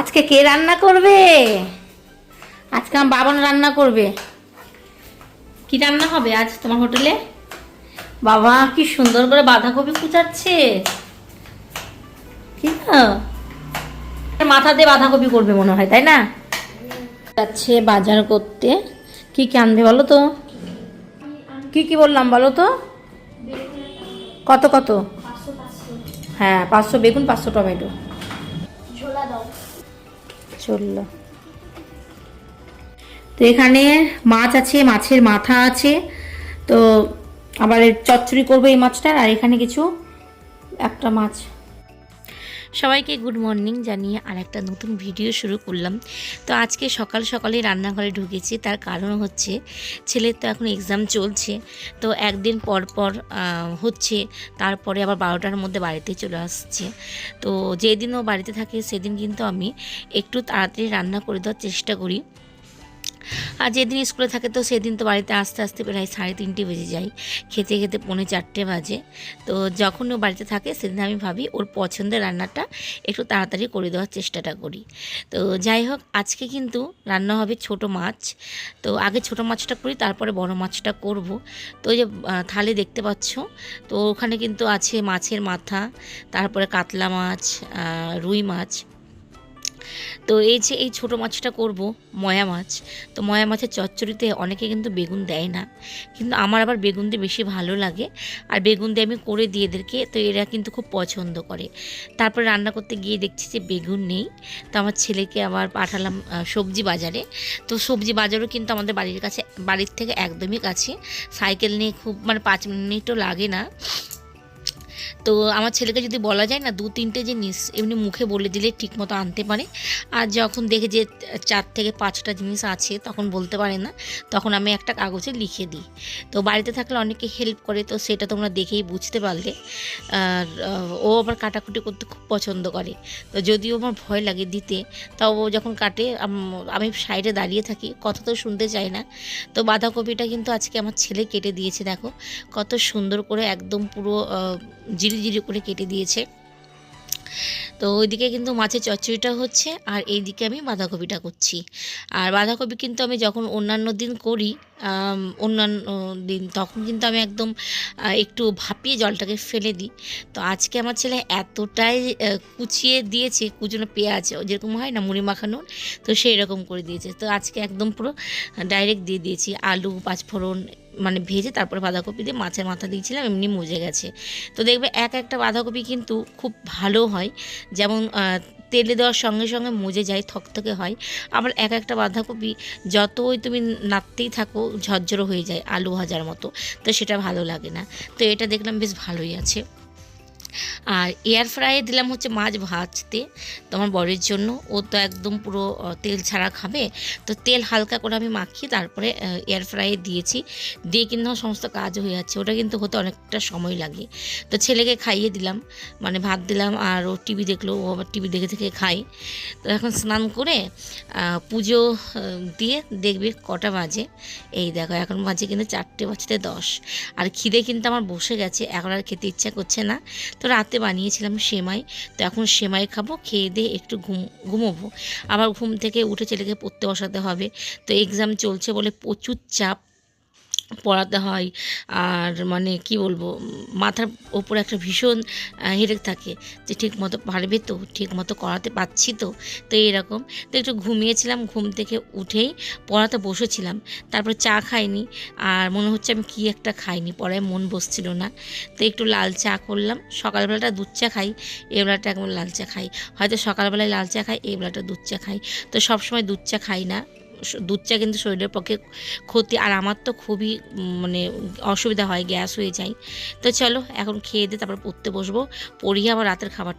আজকে কে রান্না করবে? আজকে আমার বাবান রান্না করবে। কি রান্না হবে আজ তোমার হোটেলে? বাবা কি সুন্দর করে বাঁধাকপি কুচাচ্ছে। কি মাথা দিয়ে বাঁধাকপি করবে মনে হয়, তাই না? যাচ্ছে বাজার করতে। কি কি আনবে বলো তো? কি কি বললাম বলো তো? কত কত? হ্যাঁ পাঁচশো বেগুন, পাঁচশো টমেটো। চলল। তো এখানে মাছ আছে, মাছের মাথা আছে। তো আবার চচ্চড়ি করব এই মাছটা আর এখানে কিছু একটা মাছ। সবাইকে গুড মর্নিং জানিয়ে আর একটা নতুন ভিডিও শুরু করলাম। তো আজকে সকাল সকালে রান্নাঘরে ঢুকেছি, তার কারণ হচ্ছে ছেলের তো এখন এক্সাম চলছে, তো একদিন পর পর হচ্ছে তারপরে আবার বারোটার মধ্যে বাড়িতে চলে আসছে। তো যেদিন ও বাড়িতে থাকে সেদিন কিন্তু আমি একটু তাড়াতাড়ি রান্না করে দেওয়ার চেষ্টা করি। আর যেদিন স্কুলে থাকে তো সেদিন তো বাড়িতে আস্তে আস্তে প্রায় সাড়ে তিনটে বেজে যায়। খেতে খেতে পৌনে চারটে বাজে। তো যখন ও বাড়িতে থাকে সেদিন আমি ভাবি ওর পছন্দের রান্নাটা একটু তাড়াতাড়ি করে দেওয়ার চেষ্টাটা করি। তো যাই হোক, আজকে কিন্তু রান্না হবে ছোট মাছ। তো আগে ছোট মাছটা করি, তারপরে বড় মাছটা করব। তো যে থালে দেখতে পাচ্ছ? তো ওখানে কিন্তু আছে মাছের মাথা, তারপরে কাতলা মাছ রুই মাছ তো এই যে এই ছোট মাছটা করব, ময়া মাছ, তো ময়া মাছের চচ্চড়িতে অনেকে কিন্তু বেগুন দেয় না। কিন্তু আমার আবার বেগুন দিয়ে বেশি ভালো লাগে। আর বেগুন দিয়ে আমি করে দিয়ে এদেরকে, তো এরা কিন্তু খুব পছন্দ করে। তারপরে রান্না করতে গিয়ে দেখছি যে বেগুন নেই। তো আমার ছেলেকে আবার পাঠালাম সবজি বাজারে। তো সবজি বাজারও কিন্তু আমাদের বাড়ির কাছে, বাড়ির থেকে একদমই কাছে। সাইকেল নিয়ে খুব মানে পাঁচ মিনিটও লাগে না। তো আমার ছেলেকে যদি বলা যায় না দু তিনটে জিনিস এমনি মুখে বলে দিলে ঠিক মতো আনতে পারে। আর যখন দেখে যে চার থেকে পাঁচটা জিনিস আছে, তখন বলতে পারে না। তখন আমি একটা কাগজে লিখে দিই। তো বাড়িতে থাকলে অনেকে হেল্প করে, তো সেটা তোমরা দেখেই বুঝতে পারলে। আর ও আবার কাটাকুটি করতে খুব পছন্দ করে। তো যদিও আমার ভয় লাগে দিতে, তাও ও যখন কাটে, আমি সাইডে দাঁড়িয়ে থাকি, কথা তো শুনতে চাই না। তো বাঁধাকপিটা কিন্তু আজকে আমার ছেলে কেটে দিয়েছে, দেখো। কত সুন্দর করে একদম পুরো জিরি জিরি করে কেটে দিয়েছে। তো ওইদিকে কিন্তু মাছের চচ্চড়িটা হচ্ছে আর এইদিকে আমি বাঁধাকপিটা করছি। আর বাঁধাকপি কিন্তু আমি যখন অন্যান্য দিন করি অন্যান্য দিন তখন কিন্তু আমি একদম একটু ভাপিয়ে জলটাকে ফেলে দিই। তো আজকে আমার ছেলে এতটাই কুচিয়ে দিয়েছে, কুচনো পেঁয়াজ যেরকম হয় না, মুড়ি মাখানোর তো সেই রকম করে দিয়েছে। তো আজকে একদম পুরো ডাইরেক্ট দিয়ে দিয়েছি। আলু, পাঁচফোড়ন মানে ভেজে তারপরে বাঁধাকপি দিয়ে মাছের মাথা দিয়েছিলাম, এমনি মজে গেছে। তো দেখবে এক একটা বাঁধাকপি কিন্তু খুব ভালো হয়, যেমন তেলে দেওয়ার সঙ্গে সঙ্গে মজে যায়, থকথকে হয়। আবার এক একটা বাঁধাকপি যতই তুমি নাড়তেই থাকো, ঝরঝরো হয়ে যায় আলু ভাজার মতো, তো সেটা ভালো লাগে না। তো এটা দেখলাম বেশ ভালোই আছে। আর এয়ার ফ্রাইয়ে দিলাম হচ্ছে মাছ ভাজতে তোমার বরের জন্য। ও তো একদম পুরো তেল ছাড়া খাবে। তো তেল হালকা করে আমি মাখিয়ে তারপরে এয়ার ফ্রাইয়ে দিয়েছি। দিয়ে কিন্তু আমার সমস্ত কাজ হয়ে যাচ্ছে। ওটা কিন্তু হতে অনেকটা সময় লাগে। তো ছেলেকে খাইয়ে দিলাম। মানে ভাত দিলাম আর ও টিভি দেখল। ও আবার টিভি দেখে থেকে খাই তো এখন স্নান করে পুজো দিয়ে দেখবে কটা বাজে। এই দেখো, এখন বাজে কিন্তু চারটে বাজতে দশ। আর খিদে কিন্তু আমার বসে গেছে। এখন আর খেতে ইচ্ছা করছে না। তো রাতে বানিয়েছিলাম সেমাই। তো এখন সেমাই খাব, খেয়ে দিয়ে একটু ঘুম, ঘুমোবো। আবার ঘুম থেকে উঠে ছেলেকে পড়তে বসাতে হবে। তো এক্সাম চলছে বলে প্রচুর চাপ। পড়াতে হয়। আর মানে কি বলব, মাথার ওপর একটা ভীষণ হেডেক থাকে যে ঠিক মতো পারবে তো, ঠিক মতো করাতে পারছি তো। তো এরকম। তো একটু ঘুমিয়েছিলাম, ঘুম থেকে উঠেই পড়াতে বসেছিলাম। তারপর চা খাইনি আর মনে হচ্ছে আমি কি একটা খাইনি পড়ায় মন বসছিল না। তো একটু লাল চা করলাম, সকালবেলাটা দুধ চা খাই, এই বেলাটা একবার লাল চা খাই। হয়তো সকালবেলায় লাল চা খাই, এই বেলাটা দুধ চা খাই। তো সবসময় দুধ চা খাই না। দুধ চা কিন্তু শরীরের পক্ষে ক্ষতি, আর আমার তো খুবই মানে অসুবিধা হয়, গ্যাস হয়ে যায়। তো চলো, এখন খেয়ে দিয়ে তারপর পড়তে বসবো। পড়িয়ে আবার রাতের খাবার